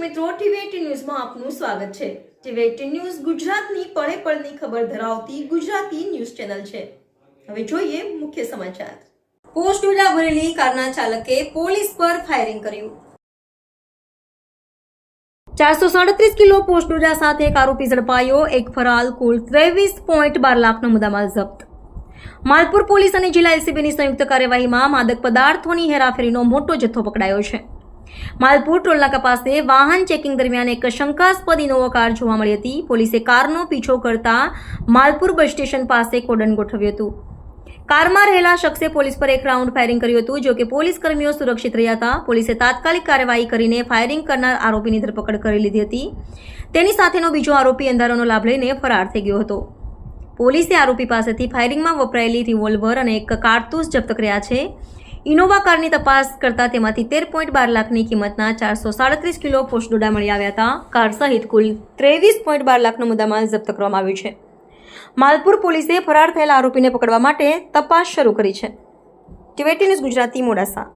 મિત્રો, ટીવી ન્યૂઝમાં આપનું સ્વાગત છે. ટીવી ન્યૂઝ ગુજરાતની પળે પળની ખબર ધરાવતી ગુજરાતી ન્યૂઝ ચેનલ છે. હવે જોઈએ મુખ્ય સમાચાર. પોસ્ટ ડોડા ભરેલી કારના ચાલકે પોલીસ પર ફાયરિંગ કર્યું. ચારસો સાડત્રીસ કિલો પોસ્ટ ડોડા સાથે એક આરોપી ઝડપાયો, એક ફરાલ કુલ ત્રેવીસ પોઈન્ટ બાર લાખનો મુદ્દામાલ જપ્ત. માલપુર પોલીસ અને જિલ્લા એલસીબીની સંયુક્ત કાર્યવાહીમાં માદક પદાર્થોની હેરાફેરીનો મોટો જથ્થો પકડાયો છે. માલપુર ટોલનાકા પાસે વાહન ચેકિંગ દરમિયાન એક શંકાસ્પદ ઇનોવા કાર જોવા મળી હતી. પોલીસે કારનો પીછો કરતા માલપુર બસ સ્ટેશન પાસે કોડન ગોઠવ્યું હતું. કારમાં રહેલા શખ્સે પોલીસ પર એક રાઉન્ડ ફાયરિંગ કર્યું હતું જો કે પોલીસ કર્મીઓ સુરક્ષિત રહ્યા હતા. પોલીસે તાત્કાલિક કાર્યવાહી કરીને ફાયરિંગ કરનાર આરોપીની ધરપકડ કરી લીધી હતી. તેની સાથેનો બીજો આરોપી અંધારાનો લાભ લઈને ફરાર થઈ ગયો હતો. પોલીસે આરોપી પાસેથી ફાયરિંગમાં વપરાયેલી રિવોલ્વર અને એક કારતૂસ જપ્ત કર્યા છે. ઇનોવા કારની તપાસ કરતા તેમાંથી તેર પોઈન્ટ બાર લાખની કિંમતના ચારસો સાડત્રીસ કિલો પોસ્ટડોડા મળી આવ્યા હતા. કાર સહિત કુલ ત્રેવીસ પોઈન્ટ બાર લાખનો મુદ્દામાલ જપ્ત કરવામાં આવ્યો છે. માલપુર પોલીસે ફરાર થયેલા આરોપીને પકડવા માટે તપાસ શરૂ કરી છે. ટીવેટી ન્યૂઝ ગુજરાતી મોડાસા.